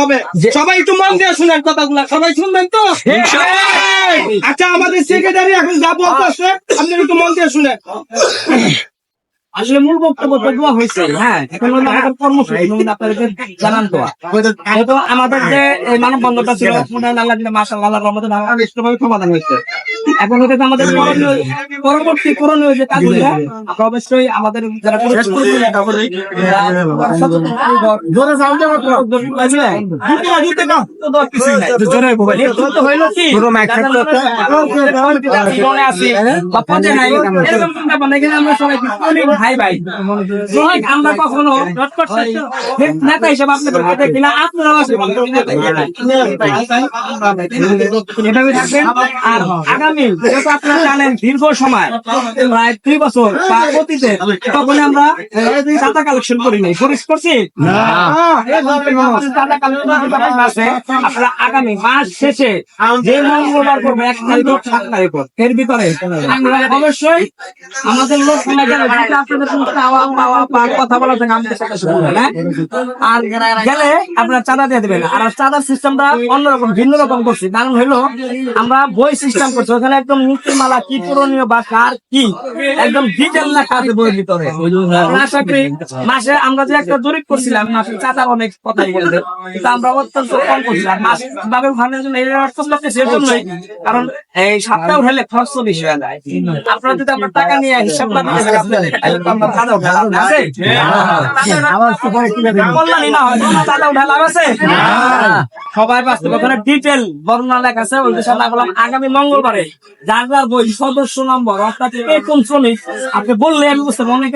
হবে। সবাই একটু মন দিয়ে শুনেন কথাগুলা। সবাই শুনবেন তো? আচ্ছা আমাদের সেক্রেটারি এখন যা বলতেছে আপনি একটু মন দিয়ে শুনেন। আসলে মূল বক্তব্য তো দেওয়া হয়েছে। হ্যাঁ এখন আমাদের কর্মসূচি। জানান যে মানব ছিল মনে হয় আল্লাহ দিলে মাসাল আল্লাহ রহমতে সুষ্ঠুভাবে সমাধান হয়েছে। এখন যে আমাদের করণীয় পরবর্তী করণীয় যে কাজগুলো আমরা অবশ্যই আমাদের যারা আমরা কখনো নেতা হিসেবে আপনাদের দেখি না থাকবেন আর আগামী যেহেতু আপনারা জানেন দীর্ঘ সময় প্রায় দুই বছর অতীতে তখন আমরা চাঁদা কালেকশন করি নাই। করছি? আপনারা আগামী মাস শেষে যে মঙ্গলবার করব এক এর ভিতরে আমরা অবশ্যই আমাদের লোক আপনাদের পাওয়া বা কথা বলা থাকে আমাদের সাথে শুনবেন? আর গেলে আপনারা চাঁদা দিয়ে দেবেন। আর চাঁদার সিস্টেমটা অন্যরকম ভিন্ন রকম করছি। কারণ হলো আমরা বই সিস্টেম করছি ওখানে একদম নীতিমালা কি পূরণীয় বা কার কি একদম ডিটেল লেখা আছে বইয়ের ভিতরে আশা করি মাসে আমরা যে একটা জরিপ করছিলাম মাসে চাঁদার অনেক কথাই গেছে কিন্তু আমরা অত্যন্ত কম করছিলাম মাস ভাবে জন্য এই অর্থ লাগতেছে জন্যই কারণ এই সপ্তাহ হলে খরচ বেশি হয়ে যায় আপনারা যদি আপনার টাকা নিয়ে হিসাব না দিতে আপনাদের চাঁদা উঠা লাভ আছে? হয়? সবাই বাস্তব ওখানে ডিটেল বর্ণনা লেখা আছে ওই বললাম আগামী মঙ্গলবারে যার যার বই সদস্য নম্বর অর্থাৎ এরকম শ্রমিক আপনি বললে আমি বুঝতে পারব অনেক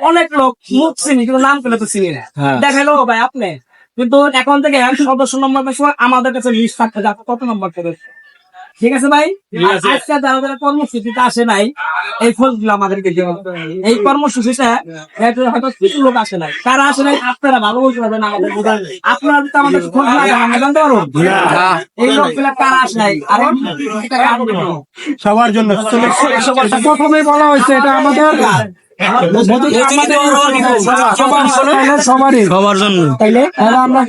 অনেক লোক মুখ চিনি কিন্তু নাম পেলে তো চিনি না। দেখাইলো ভাই আপনি? কিন্তু এখন থেকে সদস্য নম্বর পেয়ে আমাদের কাছে লিস্ট থাকতে যাবে কত নম্বর করে ঠিক আছে ভাই আজকে যারা যারা কর্মসূচিতে আসে নাই এই ফলগুলো আমাদেরকে এই কর্মসূচিটা হয়তো কিছু লোক আসে নাই কারা আসে নাই আপনারা ভালো পারবেন আমাদের আপনারা আমাদের খোঁজ না আমরা জানতে পারব এই লোকগুলা কারা আসে নাই আর? সবার জন্য প্রথমেই বলা হয়েছে এটা আমাদের সবার জন্য। তাইলে আমরা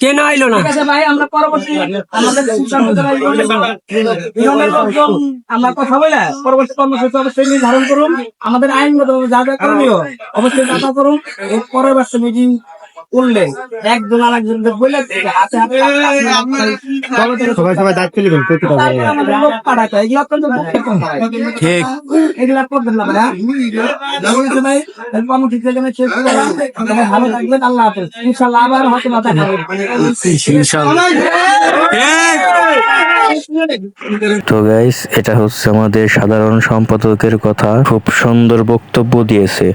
কেন আইলো না? ভাই আমরা পরবর্তী ইউনিয়নের- ইউনিয়নের লোকজন আমরা কথা বলে পরবর্তী কর্মসূচি অবশ্যই নির্ধারণ করুন। আমাদের আইনগত যা যা করণীয় অবশ্যই যা করুন। এর পরের মিটিং করলে একজন আর বলে হাতে হাতে সবাই সবাই দায়িত্ব নেবেন। এগুলো অত্যন্ত ঠিক এগুলা করবেন না। ভাই? ভালো থাকবেন আল্লাহ হাফেজ। ইনশাল্লাহ আবার হয়তো না তো গাইস এটা হচ্ছে আমাদের সাধারণ সম্পাদকের কথা। খুব সুন্দর বক্তব্য দিয়েছে।